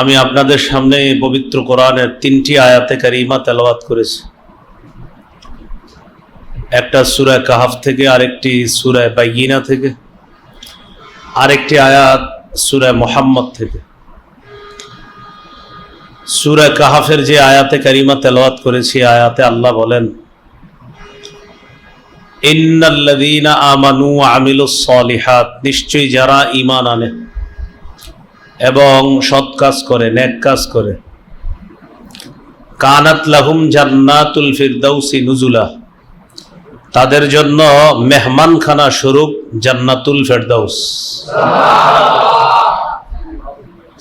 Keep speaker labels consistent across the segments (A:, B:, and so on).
A: আমি আপনাদের সামনে পবিত্র কোরআনের তিনটি আয়াতে কারিমা তেলাওয়াত করেছি। একটা সুরায় কাহাফ থেকে, আরেকটি সুরায় বাইগিনা থেকে, আরেকটি আয়াত সুরায় মোহাম্মদ থেকে। সুরায় কাহাফের যে আয়াতে কারিমা তেলাওয়াত করেছি আয়াতে আল্লাহ বলেন, ইন্নাল্লাযীনা আমানু আমিলুস সলিহাত নিশ্চয়ই যারা ঈমান আনে। এবং সৎ কাজ করে, নেক কাজ করে। কানাত লাহুম জান্নাতুল ফিরদাউসি নুজুলা। তাদের জন্য মেহমানখানা স্বরূপ জান্নাতুল ফেরদাউস।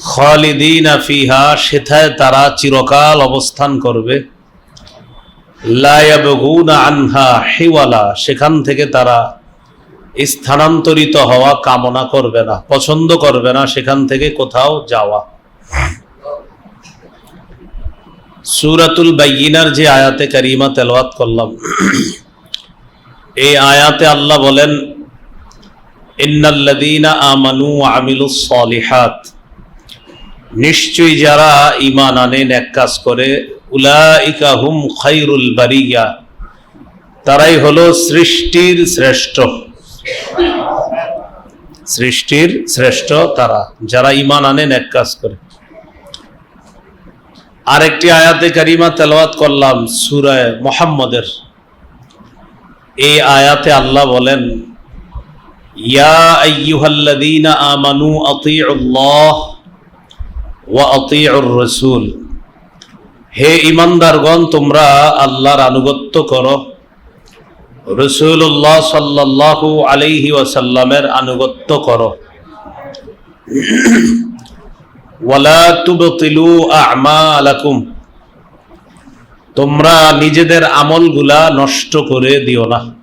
A: খালিদিনা আফিহা সেথায় তারা চিরকাল অবস্থান করবে। লায়াবগুনা আনহা হিওয়ালা, সেখান থেকে তারা স্থানান্তরিত হওয়া কামনা করবে না, পছন্দ করবে না সেখান থেকে কোথাও যাওয়া। সুরাতুল বাইয়িনার যে আয়াতে কারিমা তেলাওয়াত করলাম, এই আয়াতে আল্লাহ বলেন, ইন্নাল্লাযীনা আমানু ওয়া আমিলুস সলিহাত। নিশ্চয়ই যারা ঈমান আনে, নেক কাজ করে, উলাইকা হুম খায়রুল বারিয়া। তারাই হলো সৃষ্টির শ্রেষ্ঠ। সৃষ্টির শ্রেষ্ঠ তারা, যারা ইমান আনে, নেক কাজ করে। আরেকটি আয়াতে কারিমা তেলাওয়াত করলাম সূরায়ে মুহাম্মদের। এই আয়াতে আল্লাহ বলেন, ইয়া আমানু আতিউল্লাহ হে ইমানদারগণ তোমরা আল্লাহর আনুগত্য করো। রসুল্লাহ সাল্লাল্লাহু আলাইহি ওয়াসাল্লামের আনুগত্য করো। তোমরা নিজেদের আমলগুলা নষ্ট করে দিও না।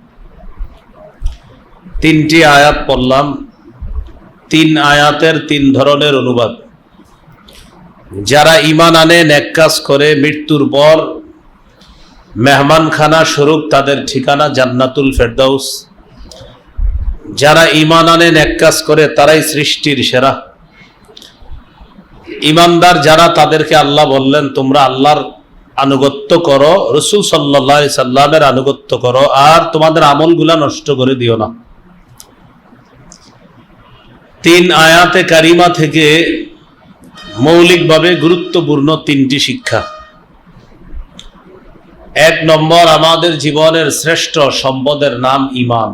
A: তিনটি আয়াত পড়লাম। তিন আয়াতের তিন ধরনের অনুবাদ। যারা ইমান আনে, নেক কাজ করে, মৃত্যুর পর মেহমানখানা স্বরূপ তাদের ঠিকানা জান্নাতুল ফেরদাউস। যারা ইমান আনে, নেক কাজ করে, তারাই সৃষ্টির সেরা। ইমানদার যারা, তাদেরকে আল্লাহ বললেন, তোমরা আল্লাহর আনুগত্য করো, রসুল সাল্লাহ সাল্লামের আনুগত্য করো, আর তোমাদের আমলগুলা নষ্ট করে দিও না। তিন আয়াতে কারিমা থেকে মৌলিকভাবে গুরুত্বপূর্ণ তিনটি শিক্ষা। এক নম্বর, আমাদের জীবনের শ্রেষ্ঠ সম্পদের নাম ইমান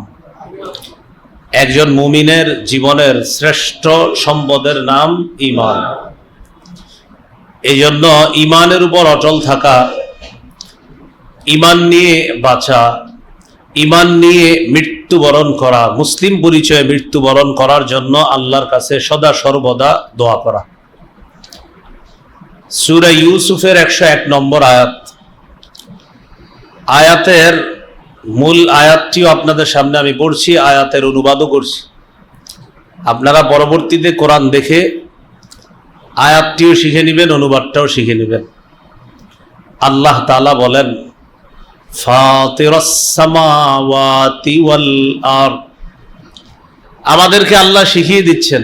A: একজন মুমিনের জীবনের শ্রেষ্ঠ সম্পদের নাম ইমান এই জন্য ইমানের উপর অটল থাকা ইমান নিয়ে বাঁচা ইমান নিয়ে মৃত্যুবরণ করা, মুসলিম পরিচয়ে মৃত্যুবরণ করার জন্য আল্লাহর কাছে সদা সর্বদা দোয়া করা। সুরা ইউসুফের একশো এক নম্বর আয়াত। আয়াতের মূল আয়াতটিও আপনাদের সামনে আমি পড়ছি, আয়াতের অনুবাদও করছি। আপনারা পরবর্তীতে কোরআন দেখে আয়াতটিও শিখে নেবেন, অনুবাদটাও শিখে নেবেন। আল্লাহ তালা বলেন আমাদেরকে আল্লাহ শিখিয়ে দিচ্ছেন,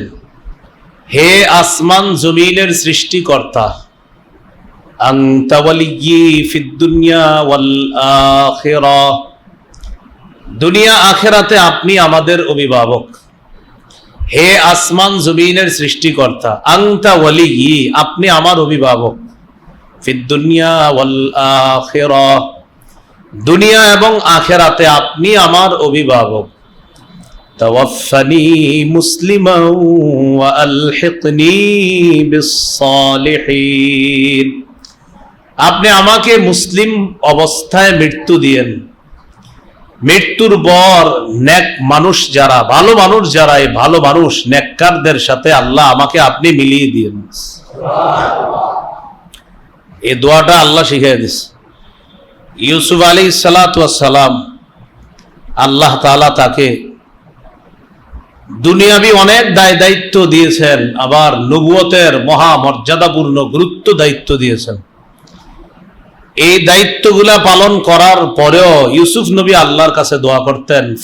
A: হে আসমান জমিনের সৃষ্টিকর্তা আনতা ওয়ালিয়্যি ফিদ দুনিয়া ওয়াল আখিরাহ দুনিয়া আখেরাতে আপনি আমাদের অভিভাবক হে আসমান জমিনের সৃষ্টিকর্তা আংতা ওয়ালিয়্যি আপনি আমার অভিভাবক ফিদ দুনিয়া ওয়াল আখিরাহ দুনিয়া এবং আখেরাতে আপনি আমার অভিভাবক توفني مسلما وألحقني بالصالحين আপনি আমাকে মুসলিম অবস্থায় মৃত্যু দিয়েন। মৃত্যুর পর নেক মানুষ যারা, ভালো মানুষ যারা, এই ভালো মানুষ নেককারদের সাথে আল্লাহ আমাকে আপনি মিলিয়ে দিয়েন। এই দোয়াটা আল্লাহ শিখিয়ে দিস। ইউসুফ আলী সালাম, আল্লাহ তালা তাকে দুনিয়াবি অনেক দায় দায়িত্ব দিয়েছেন, আবার নবুয়তের মহা মর্যাদাপূর্ণ গুরুত্ব দায়িত্ব দিয়েছেন। এই দায়িত্বগুলা পালন করার পরেও ইউসুফ নবী আল্লাহর কাছে দোয়া করতেন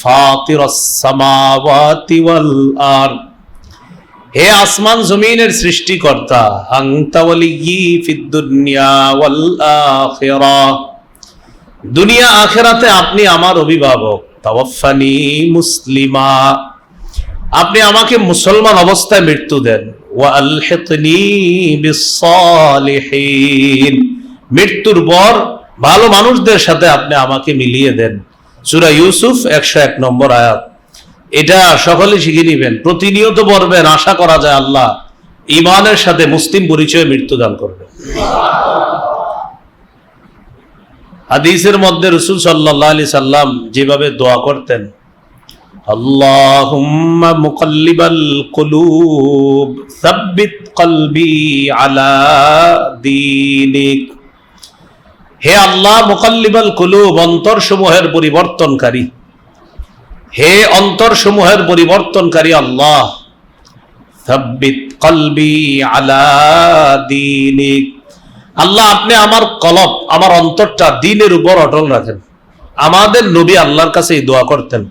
A: হে আসমান জমিনের সৃষ্টিকর্তা দুনিয়া আখেরাতে আপনি আমার অভিভাবক মুসলিমা। আপনি আমাকে মুসলমান অবস্থায় মৃত্যু দেন, ওয়া বিসসালিহিন মৃত্যুর পর ভালো মানুষদের সাথে আপনি আমাকে মিলিয়ে দেন সূরা ইউসুফ একশো এক নম্বর আয়াত এটা সকলে শিখে নিবেন প্রতিনিয়ত পড়বেন আশা করা যায় আল্লাহ ইমানের সাথে মুসলিম পরিচয়ে মৃত্যুদান করবে হাদিসের মধ্যে রসুল সাল্লাহ আলি সাল্লাম যেভাবে দোয়া করতেন اللهم مقلب القلوب ثبت قلبي على دينك হে আল্লাহ, মুকাল্লিবাল কুলুব অন্তর সমূহের পরিবর্তনকারী। হে অন্তর সমূহের পরিবর্তনকারী আল্লাহ, সাব্বিত কলবি আলা দীনিক। আল্লাহ, আপনি আমার কলব, আমার অন্তরটা দিনের উপর অটল রাখেন। আমাদের নবী আল্লাহর কাছে এই দোয়া করতেন।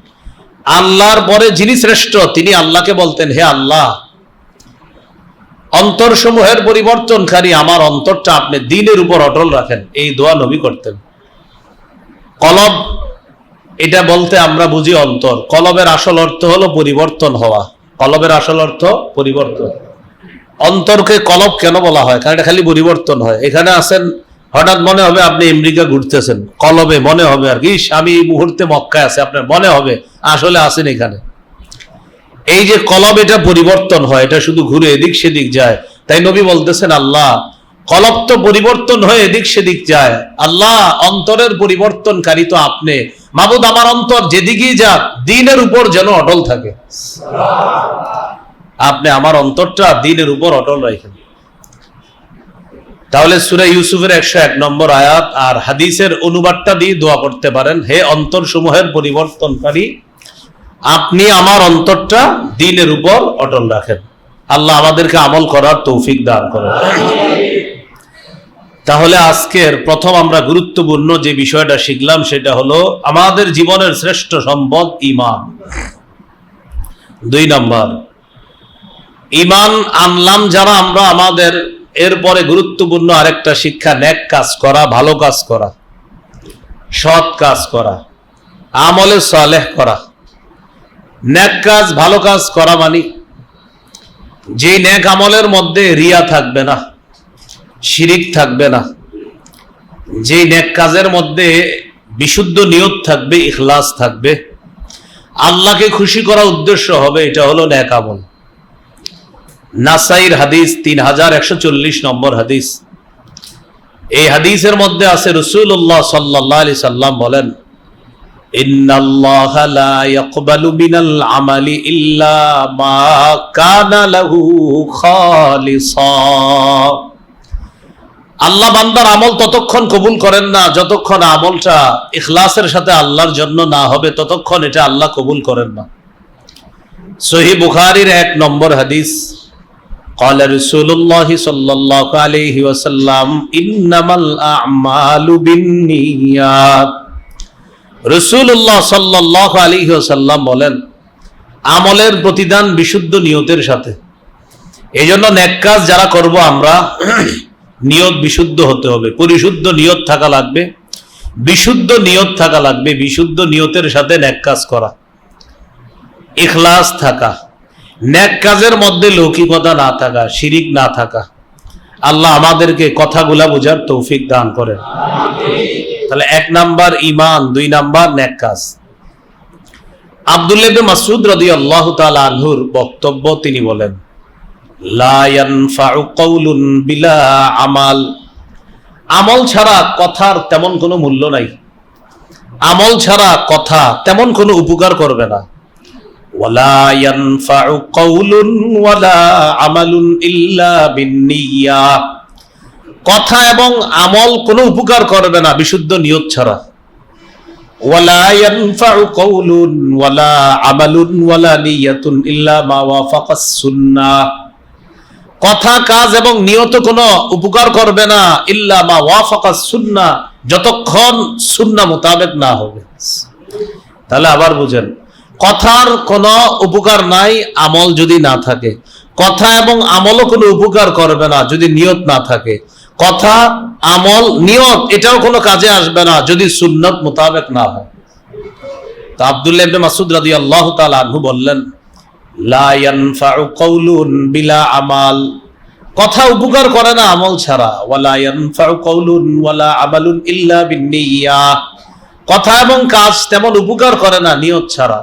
A: আল্লাহর পরে যিনি শ্রেষ্ঠ, তিনি আল্লাহকে বলতেন, হে আল্লাহ অন্তর সমূহের পরিবর্তনকারী আমার অন্তরটা আপনি দিনের উপর অটল রাখেন। এই দোয়া নবী করতেন। কলব, এটা বলতে আমরা বুঝি অন্তর। কলবের আসল অর্থ হলো পরিবর্তন হওয়া। কলবের আসল অর্থ পরিবর্তন। অন্তরকে কলব কেন বলা হয়? কারণ খালি পরিবর্তন হয়। এখানে আছেন, হঠাৎ মনে হবে আপনি আমেরিকা ঘুরতেছেন। কলবে মনে হবে আর কি আমি এই মুহূর্তে মক্কায় আছে। আপনার মনে হবে, আসলে আসেন এখানে। এই যে কলব এটা পরিবর্তন হয় এটা শুধু ঘুরে এদিক সেদিক যায়। তাই নবী বলতেছেন আল্লাহ কলব তো পরিবর্তন হয়ে এদিক সেদিক যায়। আল্লাহ অন্তরের পরিবর্তনকারী তো আপনি। মাবুদ আমার অন্তর যেদিকেই যাক দিনের উপর যেন অটল থাকে। আপনি আমার অন্তরটা দিনের উপর অটল রাখেন। তাহলে সুরা ইউসুফের একশো এক নম্বর আয়াত আর হাদিসের অনুবাদটা দিয়ে দোয়া করতে পারেন। হে অন্তর সমূহের পরিবর্তনকারী আপনি আমার অন্তরটা দিনের উপর অটল রাখেন। আল্লাহ আমাদেরকে আমল করার তৌফিক দান করেন। তাহলে আজকের প্রথম আমরা গুরুত্বপূর্ণ যে বিষয়টা শিখলাম, সেটা হলো আমাদের জীবনের শ্রেষ্ঠ সম্পদ ইমান দুই নম্বর ইমান আনলাম যারা আমরা আমাদের এরপরে গুরুত্বপূর্ণ আরেকটা শিক্ষা, ন্যাক কাজ করা, ভালো কাজ করা, সৎ কাজ করা, আমলে সালেহ করা। ন্যাক কাজ, ভালো কাজ করা মানে। যে ন্যাক আমলের মধ্যে রিয়া থাকবে না, শিরিক থাকবে না যে ন্যাক কাজের মধ্যে বিশুদ্ধ নিয়ত থাকবে, ইখলাস থাকবে, আল্লাহকে খুশি করা উদ্দেশ্য হবে, এটা হলো ন্যাক আমল। নাসাইর হাদিস তিন হাজার একশো চল্লিশ নম্বর হাদিস। এই হাদিসের মধ্যে আছে রসুল্লাহ সাল্লাহ আলি সাল্লাম বলেন ইন্নাল্লাহ লা ইয়াকবালু মিনাল আমালি ইল্লা মা কানা লাহু খালিসা আল্লাহ বান্দার আমল ততক্ষণ কবুল করেন না যতক্ষণ আমলটা ইখলাসের সাথে আল্লাহর জন্য না হবে ততক্ষণ এটা আল্লাহ কবুল করেন না সহি বুখারির এক নম্বর হাদিস قال رسول الله صلى الله عليه وسلم إنما الأعمال بالنيات রসুল্লাহ সাল্লাহ আলী সাল্লাম বলেন, আমলের প্রতিদান বিশুদ্ধ নিয়তের সাথে। এই জন্য ন্যাক কাজ যারা করব আমরা, নিয়ত বিশুদ্ধ হতে হবে। পরিশুদ্ধ নিয়ত থাকা লাগবে, বিশুদ্ধ নিয়ত থাকা লাগবে, বিশুদ্ধ নিয়তের সাথে ন্যাক কাজ করা। ইখলাস থাকা ন্যাক কাজের মধ্যে লৌকিকতা না থাকা, শিরিক না থাকা। আল্লাহ আমাদেরকে কথাগুলা বোঝার তৌফিক দান করেন। তাহলে এক নাম্বার ইমান দুই নাম্বার ন্যাক কাজ আব্দুল্লাহ মাসুদ রদি আল্লাহ আনহুর বক্তব্য তিনি বলেন বিলা আমাল। আমল ছাড়া কথার তেমন কোনো মূল্য নাই। আমল ছাড়া কথা তেমন কোনো উপকার করবে না। ওয়ালা আমালুন ইল্লা বিন্নিয়া কথা এবং আমল কোনো উপকার করবে না, বিশুদ্ধ নিয়ত ছাড়া। ওয়ালা ইয়ানফাউ কওলুন ওয়ালা আমালুন মা ওয়াফাকাস সুন্নাহ কথা, কাজ এবং নিয়ত কোনো উপকার করবে না, ইল্লা মা ওয়াফাকাস সুন্নাহ যতক্ষণ সুন্নাহ মোতাবেক না হবে। তাহলে আবার বুঝেন, কথার কোনো উপকার নাই, আমল যদি না থাকে। কথা এবং আমলও কোনো উপকার করবে না, যদি নিয়ত না থাকে। কথা, আমল, নিয়ত, এটাও কোনো কাজে আসবে না যদি সুন্নত মোতাবেক না হয়। তা আব্দুল্লাহ ইবনে মাসুদ রাদিয়াল্লাহু তাআলা আনহু বললেন, লা ইয়ানফাউ কওলুন বিলা আমাল। কথা উপকার করে না আমল ছাড়া। ওয়ালা ইয়ানফাউ কওলুন ওয়ালা আমালুন ইল্লা বিন্নিয়া কথা এবং কাজ তেমন উপকার করে না, নিয়ত ছাড়া।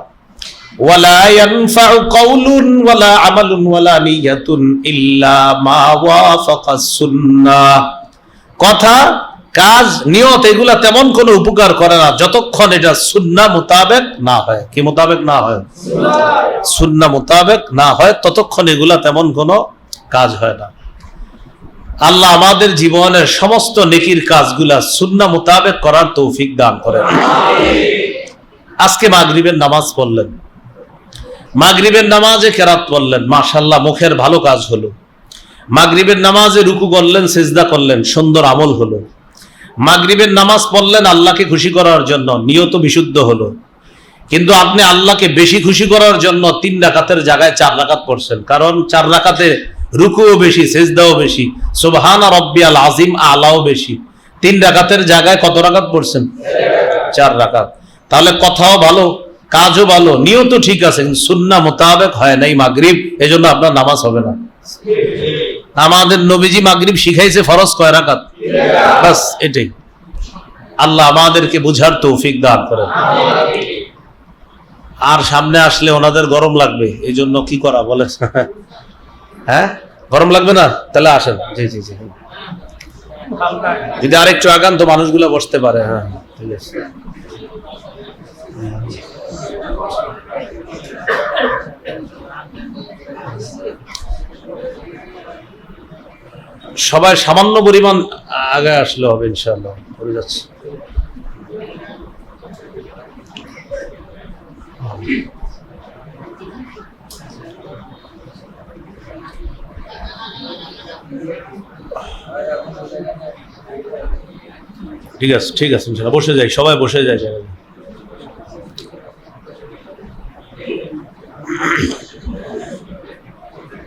A: ওয়ালা ইয়ানফাউ কওলুন ওয়ালা আমালুন ওয়ালা নিয়াতুন ইল্লা মা ওয়াফাকাস সুন্নাহ কথা, কাজ, নিয়ত এগুলা তেমন কোনো উপকার করে না যতক্ষণ এটা সুন্না মোতাবেক না হয়। কি মোতাবেক না হয়? সুন্না মোতাবেক না হয়, ততক্ষণ এগুলা তেমন কোনো কাজ হয় না। আল্লাহ আমাদের জীবনের সমস্ত নেকির কাজগুলা সুন্না মোতাবেক করার তৌফিক দান করেন। আজকে মাগরিবের নামাজ পড়লেন। মাগরিবের নামাজে কেরাত পড়লেন মাশাল্লাহ মুখের ভালো কাজ হলো। মাগরিবের নামাজে রুকু করলেন, সেজদা করলেন, সুন্দর আমল হলো। মাগরিবের নামাজ পড়লেন আল্লাহকে খুশি করার জন্য, নিয়ত বিশুদ্ধ হলো। কিন্তু আপনি আল্লাহকে বেশি খুশি করার জন্য তিন রাকাতের জায়গায় চার রাকাত পড়ছেন। কারণ চার রাকাতে রুকুও বেশি, সেজদাও বেশি, সুবহান রব্বি আল আজিম আলাও বেশি। তিন রাকাতের জায়গায় কত রাকাত পড়ছেন? চার রাকাত। তাহলে কথাও ভালো। কাজও ভালো নিয়ত ঠিক আছে সুন্না মোতাবেক হয় নাই মাগরিব জন্য আপনার নামাজ হবে না। আমাদের নবীজি মাগরিব শিখাইছে ফরজ কয় রাকাত? বাস এটাই। আল্লাহ আমাদেরকে বুঝার তৌফিক দান করেন। আর সামনে আসলে ওনাদের গরম লাগবে এই জন্য কি করা বলে? হ্যাঁ? গরম লাগবে না? তাহলে আসেন। জি জি জি। যদি আরেকটু আগান তো মানুষগুলো বসতে পারে হ্যাঁ ঠিক আছে। সবাই সামান্য পরিমাণ আগে আসলে হবে যাচ্ছে। ঠিক আছে ঠিক আছে, ইনশাআল্লাহ, বসে যাই, সবাই বসে যায়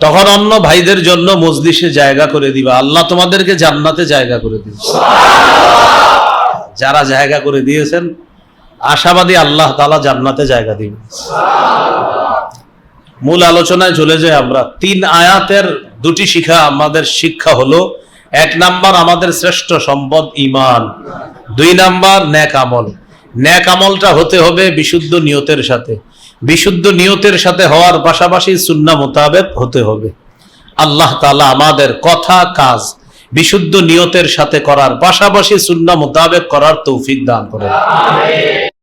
A: তখন অন্য ভাইদের জন্য মজলিসে জায়গা করে দিবা। আল্লাহ তোমাদেরকে জান্নাতে জায়গা করে দিবে। যারা জায়গা করে দিয়েছেন, আশাবাদী আল্লাহ তালা জান্নাতে জায়গা দিবে। মূল আলোচনায় চলে যাই আমরা। তিন আয়াতের দুটি শিক্ষা আমাদের শিক্ষা হলো, এক নাম্বার আমাদের শ্রেষ্ঠ সম্পদ ইমান দুই নাম্বার ন্যাক আমল। ন্যাক আমলটা হতে হবে বিশুদ্ধ নিয়তের সাথে। বিশুদ্ধ নিয়তের সাথে হওয়ার পাশাপাশি সুন্না মোতাবেক হতে হবে। আল্লাহ তালা আমাদের কথা, কাজ বিশুদ্ধ নিয়তের সাথে করার পাশাপাশি সুন্না মোতাবেক করার তৌফিক দান করে